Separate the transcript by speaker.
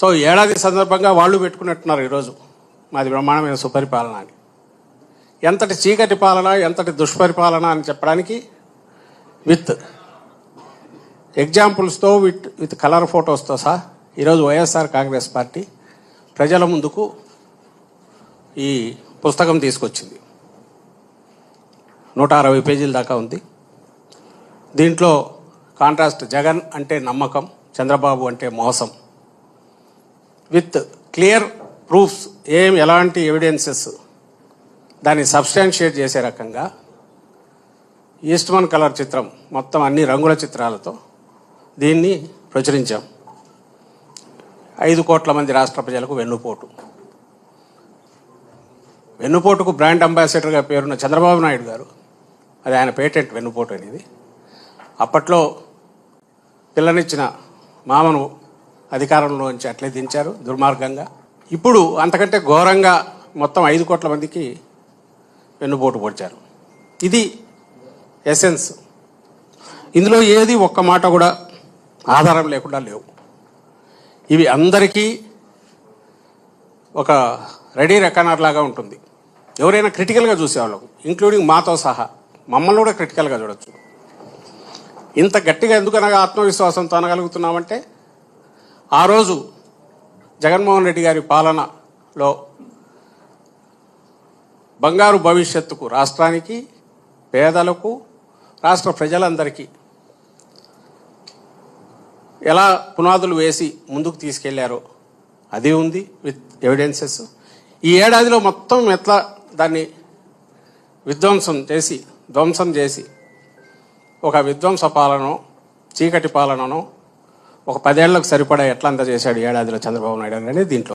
Speaker 1: So ఏడాది సందర్భంగా వాళ్ళు పెట్టుకున్నట్టున్నారు ఈరోజు మాది బ్రహ్మాండమైన సుపరిపాలన అని. ఎంతటి చీకటి పాలన ఎంతటి దుష్పరిపాలన అని చెప్పడానికి విత్ ఎగ్జాంపుల్స్తో విత్ విత్ కలర్ ఫోటోస్తో సహా ఈరోజు వైఎస్ఆర్ కాంగ్రెస్ పార్టీ ప్రజల ముందుకు ఈ పుస్తకం తీసుకొచ్చింది. నూట అరవై పేజీల దాకా ఉంది. దీంట్లో కాంట్రాస్ట్ జగన్ అంటే నమ్మకం చంద్రబాబు అంటే మోసం. విత్ క్లియర్ ప్రూఫ్స్ ఏం ఎలాంటి ఎవిడెన్సెస్ దాన్ని సబ్స్టాన్షియేట్ చేసే రకంగా ఈస్ట్మన్ కలర్ చిత్రం మొత్తం అన్ని రంగుల చిత్రాలతో దీన్ని ప్రచురించాం. ఐదు కోట్ల మంది రాష్ట్ర ప్రజలకు వెన్నుపోటు. వెన్నుపోటుకు బ్రాండ్ అంబాసిడర్గా పేరున్న చంద్రబాబు నాయుడు గారు అది ఆయన పేటెంట్ వెన్నుపోటు అనేది అప్పట్లో పిల్లనిచ్చిన మామను అధికారంలోంచి అట్లే దించారు దుర్మార్గంగా. ఇప్పుడు అంతకంటే ఘోరంగా మొత్తం ఐదు కోట్ల మందికి వెన్నుపోటు పొడిచారు. ఇది ఎసెన్స్. ఇందులో ఏది ఒక్క మాట కూడా ఆధారం లేకుండా లేవు. ఇవి అందరికీ ఒక రెడీ రెకానర్ లాగా ఉంటుంది. ఎవరైనా క్రిటికల్గా చూసేవాళ్ళకు ఇంక్లూడింగ్ మాతో సహా. మమ్మల్ని కూడా క్రిటికల్గా చూడొచ్చు. ఇంత గట్టిగా ఎందుకు అనగా ఆత్మవిశ్వాసంతో అనగలుగుతున్నామంటే ఆ రోజు జగన్మోహన్ రెడ్డి గారి పాలనలో బంగారు భవిష్యత్తుకు రాష్ట్రానికి పేదలకు రాష్ట్ర ప్రజలందరికీ ఎలా పునాదులు వేసి ముందుకు తీసుకెళ్ళారో అది ఉంది విత్ ఎవిడెన్సెస్. ఈ ఏడాదిలో మొత్తం ఎట్లా దాన్ని విధ్వంసం చేసి ధ్వంసం చేసి ఒక విధ్వంస పాలనో చీకటి పాలనను ఒక పదేళ్ళకు సరిపడా ఎట్లా అంత చేశాడు ఏడాదిలో చంద్రబాబు నాయుడు అనేది దీంట్లో.